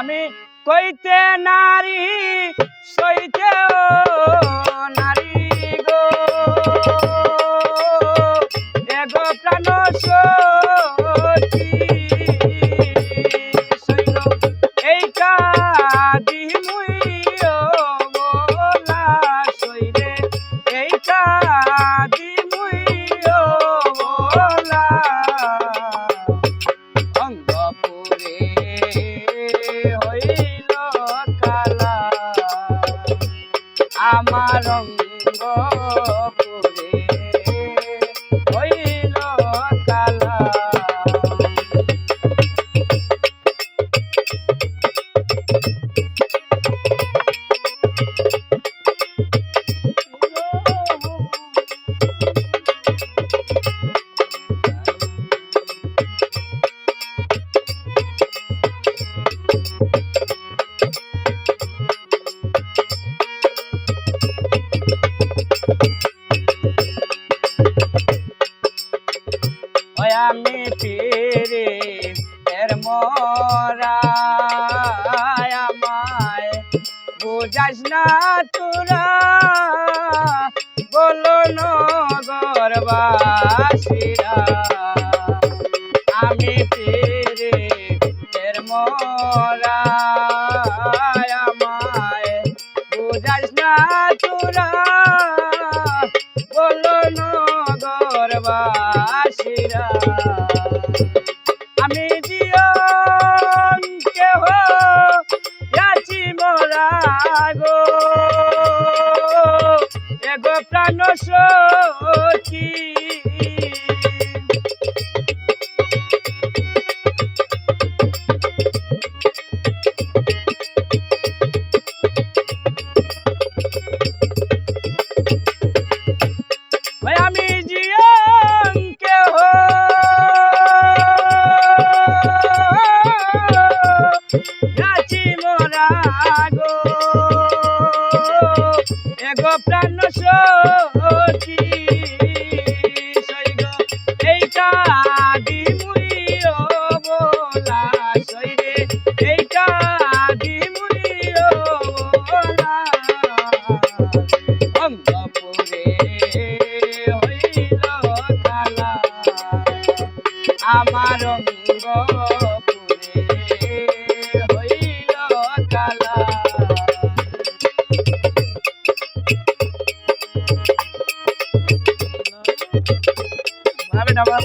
আমি কইতে নারী সইতে নারী গো। প্রাণ তোরা বলো নগরবাসীরা আমি পেরে এর মরা আমায় বুঝাস না তোরা গো। এগো প্রাণ সখী। আছি মোরা গো। এগো প্রাণ সৈগ এই কাদি মুই বলা সৈরে এই আমার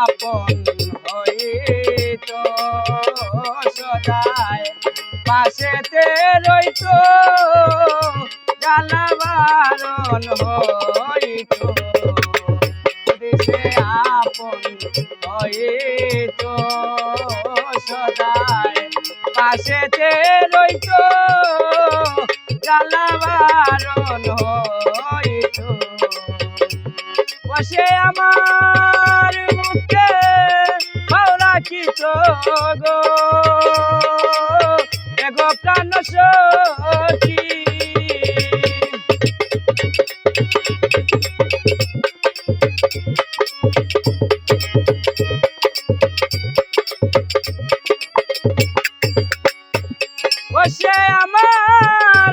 আপন হইত সদায় পাশেতে রইত জ্বালাবারণ হইত। সে আপন হইত সদায় পাশেতে রইত জ্বালাবারণ হইত। বসে আমার হাওড়া কি গো এগো প্রাণ সখী বসে আমার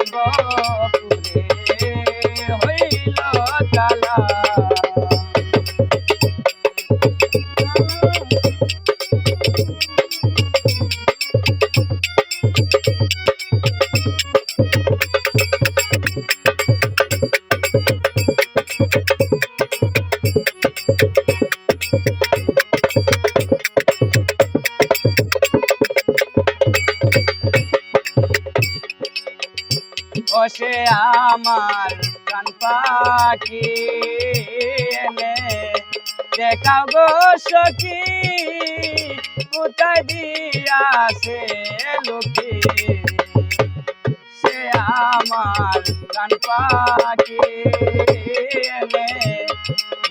বসে আমার কান পাখি এনে দেখাও গো সখি, কোথায় দিয়াছে লোকে? সে আমার কান পাখি।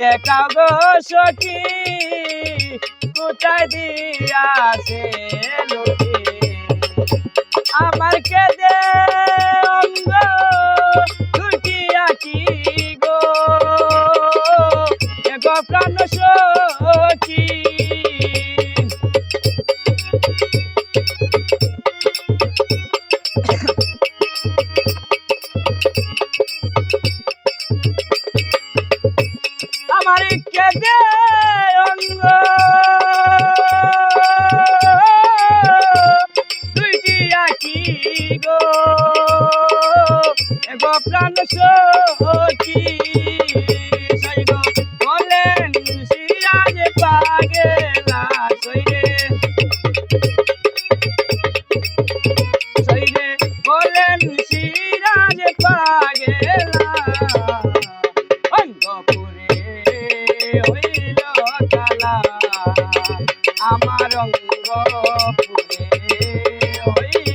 দেখাও গো সখী কোথায় দিয়াছে আমার কেদে কেদে অঙ্গ। দুইটি প্রাণ সখী ওই